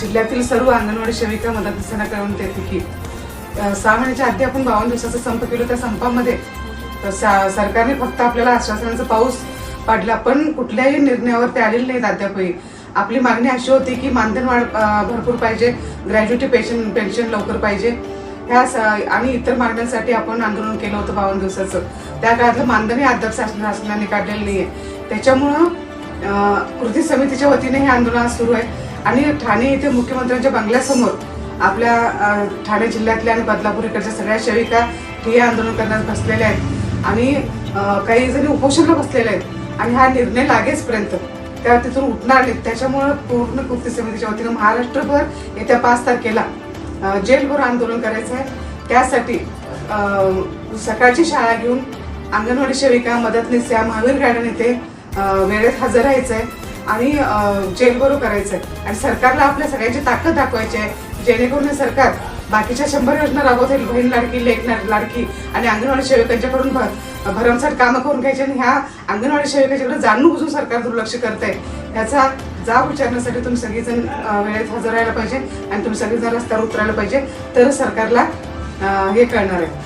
जिल्ह्यातील सर्व अंगणवाडी सेविका मदतनीसांना कळवून देते की सहा महिन्याच्या आधी आपण बावन्न दिवसाचा संप केलो त्या संपामध्ये. सा- सरकारने फक्त आपल्याला आश्वासनाचा पाऊस पाडला पण कुठल्याही निर्णयावर ते आलेले नाहीत अद्यापही. आपली मागणी अशी होती की मानधन वाढ भरपूर पाहिजे ग्रॅज्युटी पेन्शन पेन्शन लवकर पाहिजे. ह्या स- आणि इतर मागण्यांसाठी आपण आंदोलन केलं होतं बावन्न दिवसाचं. त्या काळातलं मानधनही अद्याप शासन- शासनाने काढलेलं नाही आहे त्याच्यामुळं कृती समितीच्या वतीने हे आंदोलन सुरू आहे. आणि ठाणे येथे मुख्यमंत्र्यांच्या बंगल्यासमोर आपल्या ठाणे जिल्ह्यातल्या आणि बदलापूर इकडच्या सगळ्या सेविका हे आंदोलन करण्यात बसलेल्या आहेत. आणि काही जणी उपोषणला बसलेल्या आहेत. आणि हा निर्णय लागेचपर्यंत त्या तिथून उठणार नाहीत. त्याच्यामुळं पूर्ण कृती समितीच्या वतीनं महाराष्ट्रभर येत्या पाच तारखेला जेलभर आंदोलन करायचं आहे. त्यासाठी सकाळची शाळा घेऊन अंगणवाडी सेविका मदतनीस या महावीर गार्डन येथे वेळेत हजर राहायचं आहे आणि जेलबरो करायचं आहे आणि सरकारला आपल्या सगळ्यांची ताकद दाखवायची आहे जेणेकरून सरकार बाकीच्या शंभर योजना राबवतील बहीण लाडकी लेख लाडकी आणि अंगणवाडी सेविकांच्याकडून भर भरमसाठ कामं करून घ्यायची आणि ह्या अंगणवाडी सेविकांच्याकडे जाणून बुजून सरकार दुर्लक्ष करत आहे ह्याचा जाब विचारण्यासाठी तुम्ही सगळीजण वेळेत हजर राहायला पाहिजे आणि तुम्ही सगळीजण रस्त्यावर उतरायला पाहिजे. तर सरकारला हे कळणार आहे.